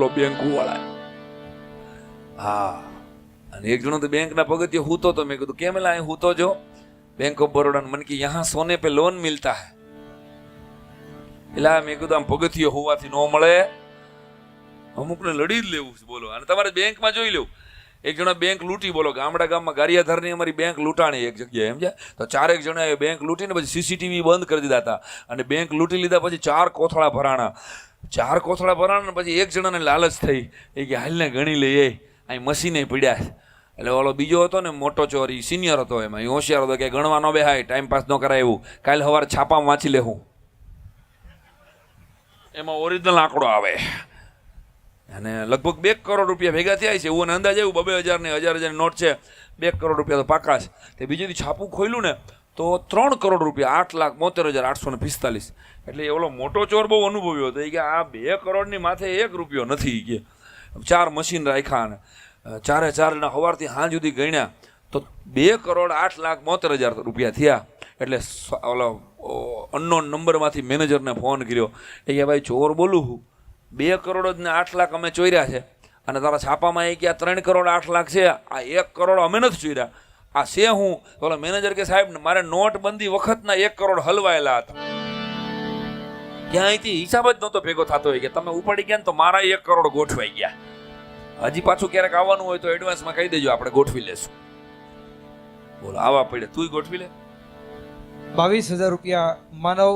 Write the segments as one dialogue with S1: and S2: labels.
S1: Bank વાળા. હા. અને એક જણો તો બેંકના પગથિયે હૂતો તો મેં કીધું કેમ એલા અહીં હૂતો જો. બેંક ઓફ બરોડા મને કે યહાં સોને પે લોન મિલતા હૈ. એટલે મેં કીધું, આમ પગથિયે હોવાથી ન મળે. અમુકને લડી જ લેવું બોલો. અને તમારે બેંકમાં જોઈ લેવું. એક જણા બેંક લૂંટી, બોલો, ગામડા ગામમાં ગારિયાધારની અમારી બેંક લૂંટાણી એક જગ્યાએ એમ છે તો ચારેક જણાએ બેંક લૂંટીને પછી સીસીટીવી બંધ કરી દીધા હતા. અને બેંક લૂંટી લીધા પછી ચાર કોથળા ભરાણા. ચાર કોથળા ભરાણ પછી એક જણાને લાલચ થઈ. એ કે હાલને ગણી લઈએ. અહીં મશીને પડ્યા એટલે ઓલો બીજો હતો ને મોટો ચોર સિનિયર હતો એમાં. એ હોશિયાર હતો કે ગણવા ન બેહાય ટાઈમ પાસ ન કરાય. એવું કાલે સવારે છાપામાં વાંચી લેવું એમાં ઓરિજિનલ આંકડો આવે. અને લગભગ બે કરોડ રૂપિયા ભેગા થયા છે. એવું અંદાજ એવું બબે હજાર ને હજાર હજારની નોટ છે. બે કરોડ રૂપિયા તો પાકા છે. તે બીજું છાપું ખોલ્યું ને તો ત્રણ કરોડ રૂપિયા, આઠ લાખ બોતેર હજાર આઠસો ને પિસ્તાલીસ. એટલે એવો મોટો ચોર બહુ અનુભવ્યો હતો. કે આ બે કરોડની માથે એક રૂપિયો નથી કે. ચાર મશીન રાખ્યા અને ચારે ચારના સવારથી સાંજ સુધી ગણ્યા. તો બે કરોડ આઠ લાખ બોતેર હજાર રૂપિયા થયા. એટલે ઓલો અનનોન નંબરમાંથી મેનેજરને ફોન કર્યો. એ કે ભાઈ ચોર બોલું છું બે કરોડ જ ને આઠ લાખ અમે ચોર્યા છે. અને તારા છાપામાં એ કે આ ત્રણ કરોડ આઠ લાખ છે. આ એક કરોડ અમે નથી ચોર્યા. આ છે હું? તો ઓલો મેનેજર કે સાહેબ મારે નોટબંધી વખતના એક કરોડ હલવાયેલા હતા. ક્યાંયથી? હિસાબ જ નહોતો ભેગો થતો હોય કે તમે ઉપાડી ગયા ને તો મારા એક કરોડ ગોઠવાઈ ગયા. હજી પાછું ક્યારેક આવવાનું હોય તો એડવાન્સમાં કહી દેજો આપણે ગોઠવી લેશું. બોલો આવા પડે તુંય ગોઠવી લે.
S2: બાવીસ હજાર રૂપિયા માનવ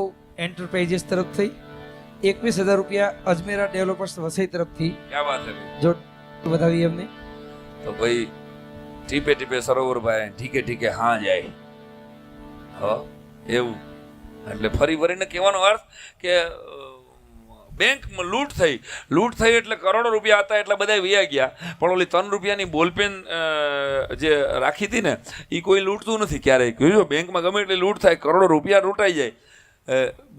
S2: એન્ટરપ્રાઇઝીસ તરફથી એકવીસ હજાર રૂપિયા અજમેરા ડેવલપર્સ વસઈ તરફથી? જો વધાવી એમને
S1: તો ભાઈ ટીપે ટીપે સરોવરભાઈ ઠીકે ઠીકે હા જાય. હ, એવું. એટલે ફરી વળીને કહેવાનો અર્થ કે બેંકમાં લૂંટ થઈ. લૂંટ થઈ એટલે કરોડો રૂપિયા હતા એટલે બધા વ્યા ગયા. પણ ઓલી ત્રણ રૂપિયાની બોલપેન જે રાખી હતી ને એ કોઈ લૂંટતું નથી ક્યારેય. જો બેંકમાં ગમે એટલી લૂંટ થાય, કરોડો રૂપિયા લૂંટાઈ જાય.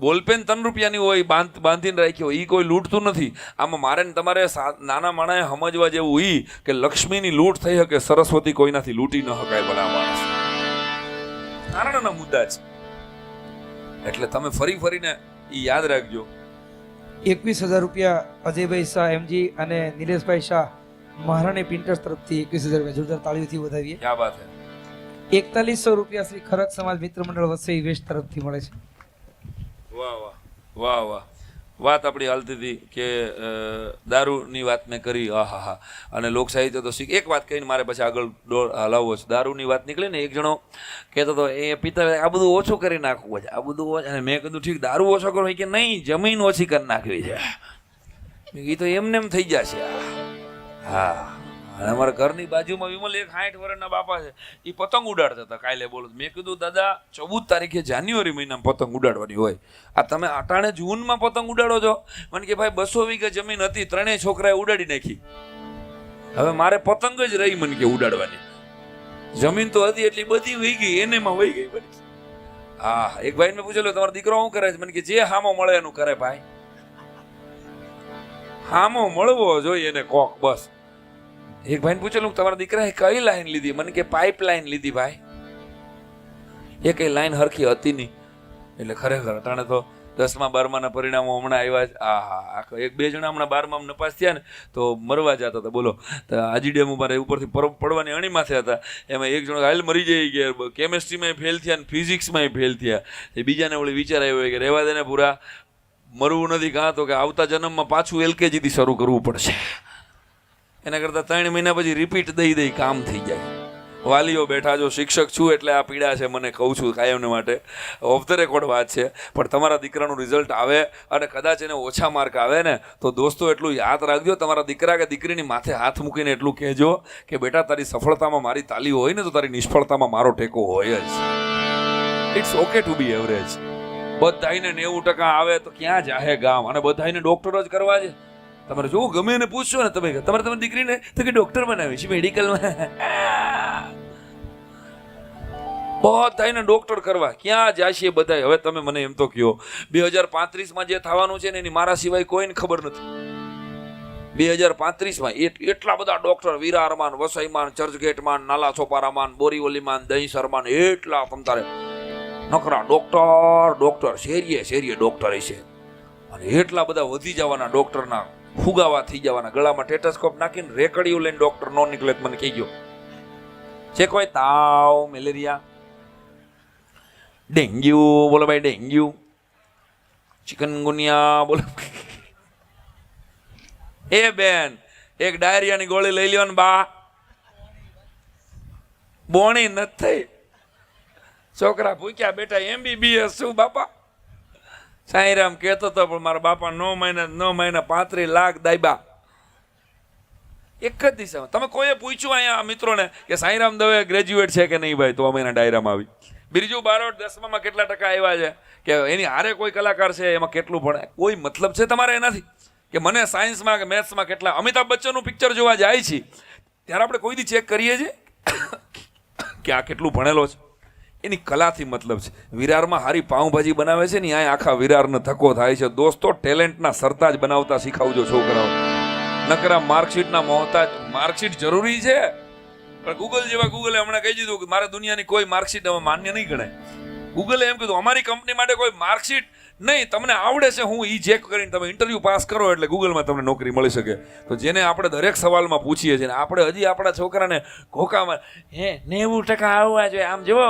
S1: બોલપેન ત્રણ રૂપિયાની હોય બાંધ બાંધીને રાખી હોય એ કોઈ લૂંટતું નથી. આમાં મારે ને તમારે નાના માણાએ સમજવા જેવું ઈ કે લક્ષ્મીની લૂંટ થઈ શકે સરસ્વતી કોઈનાથી લૂંટી ન શકાય ભલા માણસ. નાના મુદ્દા છે. એટલે તમે ફરી ફરીને એ યાદ રાખજો.
S2: એકવીસ હજાર રૂપિયા અજયભાઈ શાહ એમજી અને નિલેશભાઈ શાહ મહારાણી પ્રિન્ટર્સ તરફથી એકવીસ હજાર રૂપિયા જોરદાર તાળીઓથી વધાવીએ.
S1: ક્યાં વાત છે
S2: એકતાલીસો રૂપિયા શ્રી ખરક સમાજ મિત્ર મંડળ વસઈ વેસ્ટ તરફથી મળે છે.
S1: વાહ વાહ. વાહ વાહ. વાત આપણી હાલતી હતી કે દારૂની વાત મેં કરી હા હા હા. અને લોકશાહી તો શીખ એક વાત કહીને મારે પછી આગળ દોડ હલાવવો છે. દારૂની વાત નીકળે ને, એક જણો કહેતો હતો, એ પિતા, આ બધું ઓછું કરી નાખવું છે. આ બધું અને મેં કીધું, ઠીક, દારૂ ઓછો કરો. એ કે નહીં, જમીન ઓછી કરી નાખવી છે. એ તો એમને એમ થઈ જશે. હા. અને અમારા ઘરની બાજુમાં વિમલ એક સાઠ વર્ષના બાપા છે. એ પતંગ ઉડાડતા હતા, કાલે બોલો. મેં કીધું, દાદા, ચૌદ તારીખે જાન્યુઆરી મહિનામાં પતંગ ઉડાડવાની હોય. આ તમે અટાણે જૂનમાં પતંગ ઉડાડો છો? મને કે, ભાઈ, બસો વીઘા જમીન હતી, ત્રણેય છોકરાએ ઉડાડી નાખી. હવે મારે પતંગ જ રહી મને કે ઉડાડવાની. જમીન તો હતી એટલી બધી વહી ગઈ એને માં વહી ગઈ બધી. હા એક ભાઈ મેં પૂછેલું, તમારો દીકરો શું કરે છે? મને કે, જે હામો મળે એનું કરે, ભાઈ. હામો મળવો જોઈએ એને કોક, બસ. એક ભાઈને પૂછેલું તમારા દીકરાએ કઈ લાઈન લીધી? મને કે પાઇપ લાઈન લીધી ભાઈ. એ કઈ લાઈન હરખી હતી નહીં. એટલે ખરેખર અટાણે તો દસમા, બારમાના પરિણામો હમણાં આવ્યા છે. આ હા એક બે જણા હમણાં બારમા નપાસ થયા ને, તો મરવા જતા હતા. બોલો, તો આજી ડેમ મારે ઉપરથી પર પડવાની અણી માથે હતા. એમાં એક જણો હાલ મરી જઈ ગયા કેમેસ્ટ્રીમાં ફેલ થયા ને ફિઝિક્સમાં ફેલ થયા. એ બીજાને વળી વિચાર આવ્યો કે, રહેવા દેને પૂરા, મરવું નથી કાં તો કે આવતા જન્મમાં પાછું એલકેજીથી શરૂ કરવું પડશે. એના કરતાં ત્રણ મહિના પછી રિપીટ દઈ દઈ કામ થઈ જાય. વાલીઓ બેઠા જો શિક્ષક છું એટલે આ પીડા છે મને કહું છું કાયમને માટે. ઓફ ધ રેકોર્ડ વાત છે. પણ તમારા દીકરાનું રિઝલ્ટ આવે અને કદાચ એને ઓછા માર્ક આવે ને, તો દોસ્તો એટલું યાદ રાખજો, તમારા દીકરા કે દીકરીની માથે હાથ મૂકીને એટલું કહેજો કે બેટા તારી સફળતામાં મારી તાલી હોય ને, તો તારી નિષ્ફળતામાં મારો ટેકો હોય જ. It's okay to be average બધાને નેવું ટકા આવે તો ક્યાં જાહે ગામ? અને બધાને ડોક્ટર જ કરવા છે. તમારે જો ગમે એને પૂછશો ને તમે તમારે તમારી દીકરીને તો કે ડોક્ટર બનાવી છે મેડિકલમાં બધાને ડોક્ટર કરવા. ક્યાં જાશે બધા હવે તમે મને એમ તો કહો, બે હજાર પાંત્રીસમાં જે થવાનું છે ને એની મારા સિવાય કોઈને ખબર નથી. બે હજાર પાંત્રીસમાં એટલા બધા ડોક્ટર વિરારમાન, વસઈમાન ચર્ચગેટમાન નાલા છોપારામાન બોરીવલીમાન, દહીસરમાન, એટલા તમતારે નકરા ડોક્ટર ડોક્ટર શેરીએ શેરીએ ડોક્ટર છે અને એટલા બધા વધી જવાના ડોક્ટરના ફુગાવા થઈ જવાના. ગળામાં ટેટસ્કોપ નાખીને રેકડીયું લઈને ડોક્ટર નો નીકળે મને કહી ગયો છે કોઈ? તાવ, મેલેરિયા? ડેન્ગ્યુ? બોલો ભાઈ, ડેન્ગ્યુ? ચિકનગુનિયા બોલો. એ બેન, એક ડાયરિયાની ગોળી લઈ લ્યો ને બા. બોણી નથી થઈ. છોકરા ભૂખ્યા બેટા એમબીબીએસ શું બાપા? સાંઈરામ કહેતો હતો, પણ મારા બાપા નો મહિના નો મહિના પાંત્રીસ લાખ દાયબા. એક જ દિશામાં. તમે કોઈએ પૂછ્યું અહીંયા મિત્રોને કે સાંઈરામ દવે ગ્રેજ્યુએટ છે કે નહીં ભાઈ? તો અમે ડાયરામાં આવી. બીજું બારોટ દસમામાં કેટલા ટકા આવ્યા છે? કે એની હારે કોઈ કલાકાર છે, એમાં કેટલું ભણે? કોઈ મતલબ છે તમારે એનાથી? કે મને સાયન્સમાં કે મેથ્સમાં કેટલા? અમિતાભ બચ્ચનનું પિક્ચર જોવા જાય છે. ત્યારે આપણે કોઈ દી ચેક કરીએ છીએ કે આ કેટલું ભણેલો છે. એની કલાથી મતલબ છે. વિરારમાં હારી પાઉંભાજી બનાવે છે ને અહીંયા આખા વિરારનો ધક્કો થાય છે. દોસ્તો, ટેલેન્ટના સરતાજ બનાવતા શીખવજો છોકરાઓ. નકરા માર્કશીટના મોહતાજ, માર્કશીટ જરૂરી છે. પણ ગૂગલ જેવા ગૂગલે હમણાં કહી દીધું કે મારે દુનિયાની કોઈ માર્કશીટ હવે માન્ય નહીં ગણાય. ગૂગલે એમ કીધું, અમારી કંપની માટે કોઈ માર્કશીટ નહીં, તમને આવડે છે, હું ઈ ચેક કરીને તમે ઇન્ટરવ્યૂ પાસ કરો એટલે ગૂગલમાં તમને નોકરી મળી શકે. તો જેને આપણે દરેક સવાલમાં પૂછીએ છીએ આપણે હજી આપણા છોકરાને ઘોકામાં હે, નેવું ટકા આવવા જોઈએ. આમ જુઓ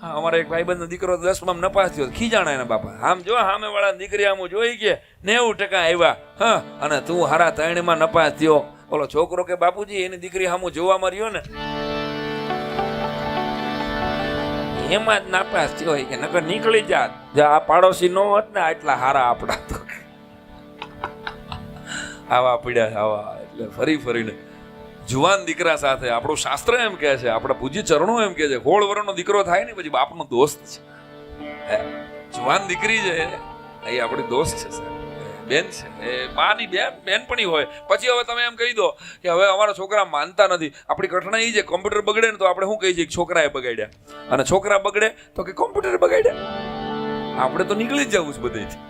S1: હા, અમારા એક ભાઈબંધનો દીકરો દસમાં નપાસ થયો. ખીજાણા એના બાપા. આમ જો સામે વાળા દીકરી આમ જોઈ કે નેવું ટકા આવ્યા હા, અને તું હારા ત્રણમાં નપાસ થયો. ઓલો છોકરો કે બાપુજી, એની દીકરી સામું જોવા રહ્યો ને. એમાં જ નાપાસ થયો કે નકર નીકળી જાત. જો આ પાડોશી નો હોત ને, આટલા હારા આપણા તો. આવા પીડ્યા આવા, એટલે ફરી ફરીને. જુવાન દીકરા સાથે. આપણું શાસ્ત્ર એમ કહે છે, આપણા પૂજ્ય ચરણો એમ કહે છે, હોળ વરણનો દીકરો થાય ને પછી બાપનો દોસ્ત છે. જુવાન દીકરી છે એ આપણી દોસ્ત છે. બેન છે. એ માની બેન, બેનપણી હોય. પછી હવે તમે એમ કહી દો કે હવે અમારા છોકરા માનતા નથી. આપણી ઘટના એ છે, કોમ્પ્યુટર બગડે ને તો આપણે શું કહીએ છીએ છોકરાએ બગાડ્યા? અને છોકરા બગડે તો કે કોમ્પ્યુટર બગાડ્યા? આપણે તો નીકળી જ જવું છે બધેથી.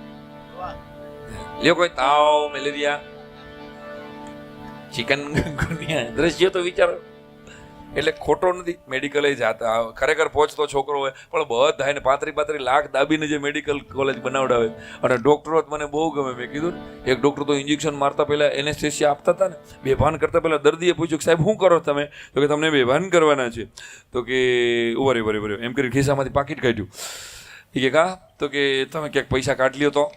S1: લ્યો કોઈ તાવ, મેલેરિયા ચિકન ગુનિયા. દ્રશ્ય તો વિચારો. એટલે ખોટો નથી મેડિકલે જાતા. ખરેખર પહોંચતો છોકરો હોય, પણ બધા એને પાંત્રી પાંત્રી લાખ દાબીને જે મેડિકલ કોલેજ બનાવડાવે. અને ડૉક્ટરો મને બહુ ગમે. મેં કીધું એક ડૉક્ટર તો ઇન્જેક્શન મારતા પહેલાં એનેસ્થેસિયા આપતા હતા ને, બેભાન કરતા પહેલાં દર્દીએ પૂછ્યું કે સાહેબ, શું કરો તમે? તો કે, તમને બેભાન કરવાના છે. તો કે ઉભરે ઉભરે ઉભરે એમ કરી ખિસ્સામાંથી પાકીટ કાઢ્યું. એ કે, કા? તો કે, તમે ક્યાંક પૈસા કાઢ લ્યો તો.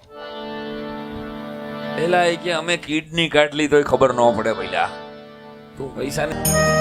S1: પેલા એ કે અમે કિડની કાઢ લીધો ખબર ન પડે પેલા તું પૈસા ને